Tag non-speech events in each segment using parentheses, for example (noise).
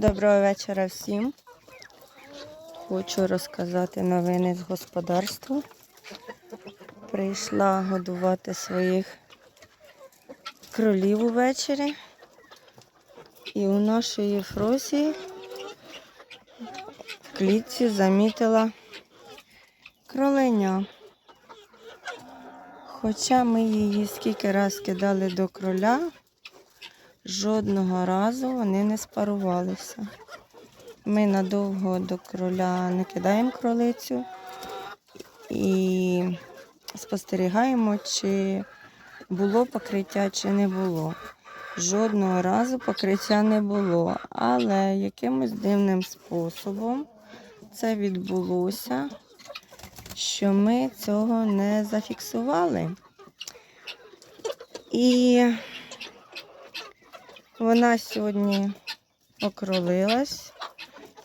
Доброго вечора всім. Хочу розказати новини з господарства. Прийшла годувати своїх кролів увечері. І у нашої Фросі в клітці замітила кроленя. Хоча ми її скільки раз кидали до кроля, жодного разу вони не спарувалися. Ми надовго до кроля не кидаємо кролицю і спостерігаємо, чи було покриття, чи не було. Жодного разу покриття не було, але якимось дивним способом це відбулося, що ми цього не зафіксували. І вона сьогодні окролилась.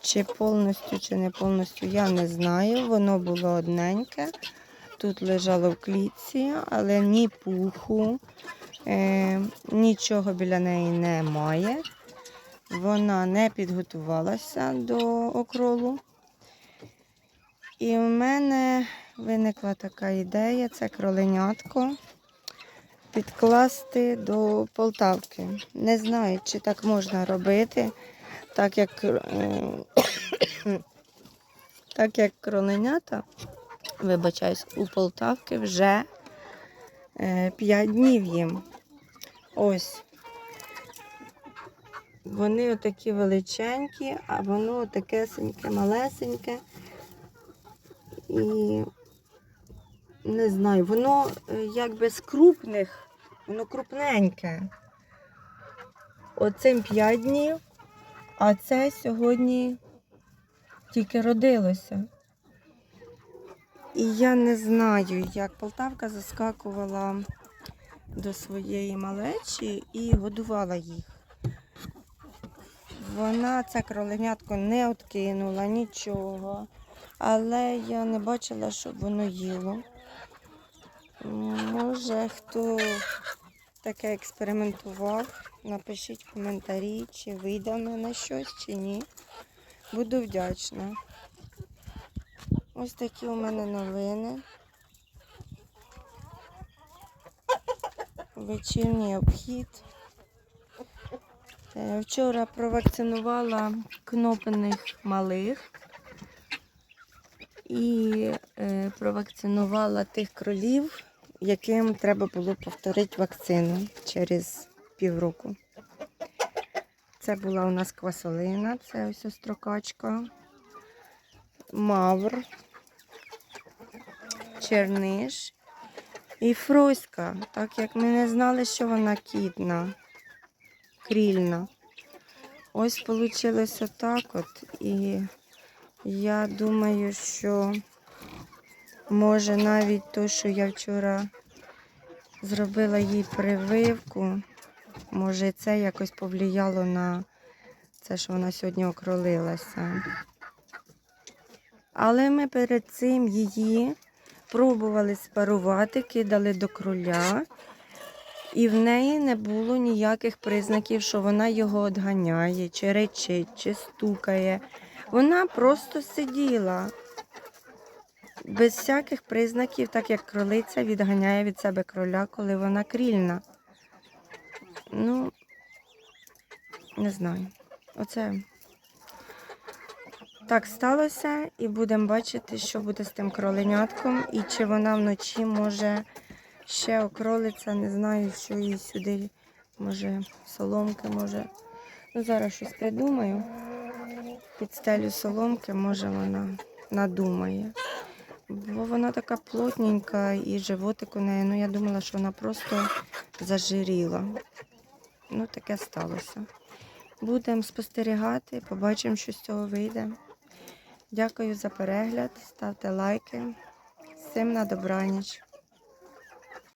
Чи повністю, чи не повністю, я не знаю. Воно було одненьке. Тут лежало в клітці, але ні пуху, е, нічого біля неї немає. Вона не підготувалася до окролу. І в мене виникла така ідея, це кроленятко підкласти до Полтавки. Не знаю, чи так можна робити, так як, е, (coughs) так як кроленята, вибачаюсь, у Полтавки вже 5 днів їм. Ось. Вони отакі величенькі, а воно отакесеньке, малесеньке. І не знаю, воно е, якби з крупних, воно крупненьке. Оцим 5 днів, а це сьогодні тільки родилося. І я не знаю, як Полтавка заскакувала до своєї малечі і годувала їх. Вона це кроленятко не откинула нічого, але я не бачила, щоб воно їло. Може, хто таке експериментував, напишіть в коментарі, чи вийде в мене щось, чи ні. Буду вдячна. Ось такі у мене новини. Вечірній обхід. Е, Вчора провакцинувала кнопених малих і е, провакцинувала тих кролів, яким треба було повторити вакцину через півроку. Це була у нас квасолина, це ось острокачка, мавр, черниш і фроська, так як ми не знали, що вона кітна, крільна. Ось вийшло так от і я думаю, що може навіть то, що я вчора зробила їй прививку, може це якось повлияло на це, що вона сьогодні окролилася. Але ми перед цим її пробували спарувати, кидали до кроля, і в неї не було ніяких признаків, що вона його одганяє, чи речить, чи стукає. Вона просто сиділа без всяких признаків, так як кролиця відганяє від себе кроля, коли вона крільна. Ну, не знаю. Оце так сталося, і будемо бачити, що буде з тим кроленятком, і чи вона вночі може ще окролиться, не знаю, що їй сюди, може, соломки, може. Ну, зараз щось придумаю підстелю соломки, може вона надумає. Бо вона така плотненька і животик у неї. Ну, я думала, що вона просто зажиріла. Ну, таке сталося. Будемо спостерігати, побачимо, що з цього вийде. Дякую за перегляд, ставте лайки. Всім на добраніч.